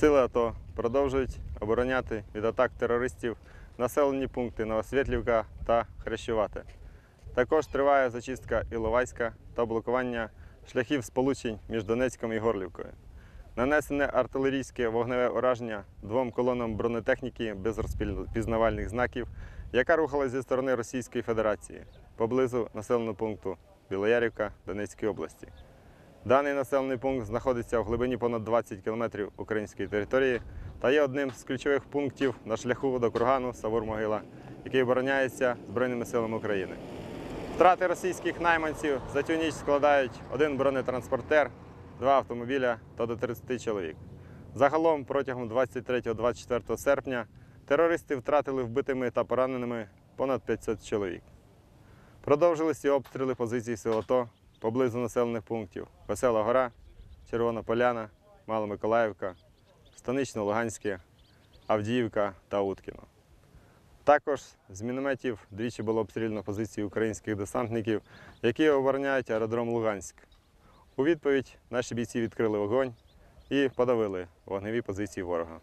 Сили АТО продовжують обороняти від атак терористів населені пункти Новосвітлівка та Хрещувате. Також триває зачистка Іловайська та блокування шляхів сполучень між Донецьком і Горлівкою. Нанесене артилерійське вогневе ураження двом колонам бронетехніки без розпізнавальних знаків, яка рухалась зі сторони Російської Федерації поблизу населеного пункту Білоярівка Донецької області. Даний населений пункт знаходиться в глибині понад 20 кілометрів української території та є одним з ключових пунктів на шляху до кургану Савур-Могила, який обороняється Збройними силами України. Втрати російських найманців за цю ніч складають один бронетранспортер, два автомобіля та до 30 чоловік. Загалом протягом 23-24 серпня терористи втратили вбитими та пораненими понад 500 чоловік. Продовжилися обстріли позицій сил АТО поблизу населених пунктів Весела Гора, Червона Поляна, Маломиколаївка, Станично-Луганське, Авдіївка та Уткіно. Також з мінометів двічі було обстріляно позиції українських десантників, які обороняють аеродром Луганськ. У відповідь наші бійці відкрили вогонь і подавили вогневі позиції ворога.